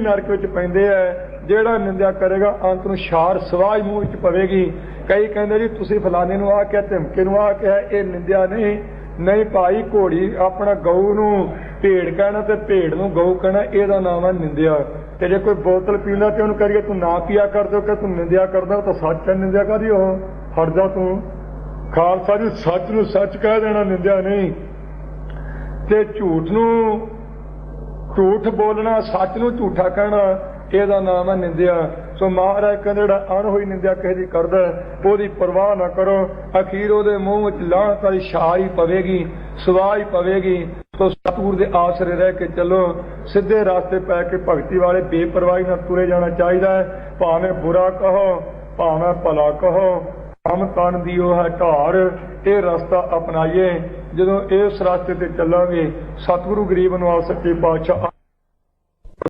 ਨਰਕ ਵਿੱਚ ਪੈਂਦੇ ਆ, ਜਿਹੜਾ ਨਿੰਦਿਆ ਕਰੇਗਾ, ਅੰਤ ਨੂੰ ਛਾਰ ਸਵਾਜ ਮੂੰਹ ਵਿੱਚ ਪਵੇਗੀ। ਕਈ ਕਹਿੰਦੇ ਜੀ, ਤੁਸੀਂ ਫਲਾਣੇ ਨੂੰ ਆ ਕਿਹਾ, ਧਮਕੇ ਨੂੰ ਆ ਕਿਹਾ, ਇਹ ਨਿੰਦਿਆ ਨਹੀਂ। ਨਹੀਂ ਭਾਈ, ਘੋੜੀ ਆਪਣਾ ਗਊ ਨੂੰ ਭੇਡ ਕਹਿਣਾ ਤੇ ਭੇਡ ਨੂੰ ਗਊ ਕਹਿਣਾ, ਇਹਦਾ ਨਾਮ ਹੈ ਨਿੰਦਿਆ। ਤੇ ਜੇ ਕੋਈ ਬੋਤਲ ਪੀਂਦਾ ਤੇ ਉਹਨੂੰ ਕਰੀਏ, ਤੂੰ ਨਾ ਪੀਆ ਕਰ ਦਿਓ ਕਿ ਤੂੰ ਨਿੰਦਿਆ ਕਰਦਾ, ਤਾਂ ਸੱਚ ਹੈ ਨਿੰਦਿਆ ਕਰਦੀ ਉਹ? ਹਟ ਜਾ ਤੂੰ। ਖਾਲਸਾ ਜੀ, ਸੱਚ ਨੂੰ ਸੱਚ ਕਹਿ ਦੇਣਾ, ਨਿੰਦਿਆ ਨਹੀਂ। ਤੇ ਝੂਠ ਨੂੰ ਝੂਠ ਬੋਲਣਾ, ਸੱਚ ਨੂੰ ਝੂਠਾ ਕਹਿਣਾ, ਇਹਦਾ ਨਾਮ ਹੈ ਨਿੰਦਿਆ। ਸੋ ਮਹਾਰਾਜ ਕਹਿੰਦੇ, ਜਿਹੜਾ ਅਣ ਨਿੰਦਿਆ ਕਿਸੇ ਦੀ ਕਰਦਾ ਉਹਦੀ ਪਰਵਾਹ ਨਾ ਕਰੋ। ਅਖੀਰ ਉਹਦੇ ਮੂੰਹ ਵਿੱਚ ਲਾਹਣਤ ਵਾਲੀ ਛਾਲ ਪਵੇਗੀ, ਸਵਾਹ ਹੀ ਪਵੇਗੀ। ਸੋ ਸਤਿਗੁਰ ਦੇ ਆਸਰੇ ਰਹਿ ਕੇ ਚੱਲੋ। ਸਿੱਧੇ ਰਸਤੇ ਪੈ ਕੇ ਭਗਤੀ ਵਾਲੇ ਬੇਪਰਵਾਹੀ ਨਾਲ ਤੁਰੇ ਜਾਣਾ ਚਾਹੀਦਾ ਹੈ। ਭਾਵੇਂ ਬੁਰਾ ਕਹੋ, ਭਾਵੇਂ ਭਲਾ ਕਹੋ, ਕੰਮ ਕਰਨ ਦੀ ਉਹ ਹੈ ਢਾਰ। ਇਹ ਰਸਤਾ ਅਪਣਾਈਏ। ਜਦੋਂ ਇਸ ਰਸਤੇ ਤੇ ਚੱਲਾਂਗੇ, ਸਤਿਗੁਰੂ ਗਰੀਬ ਨਿਵਾਸ ਸੱਚੇ ਪਾਤਸ਼ਾਹ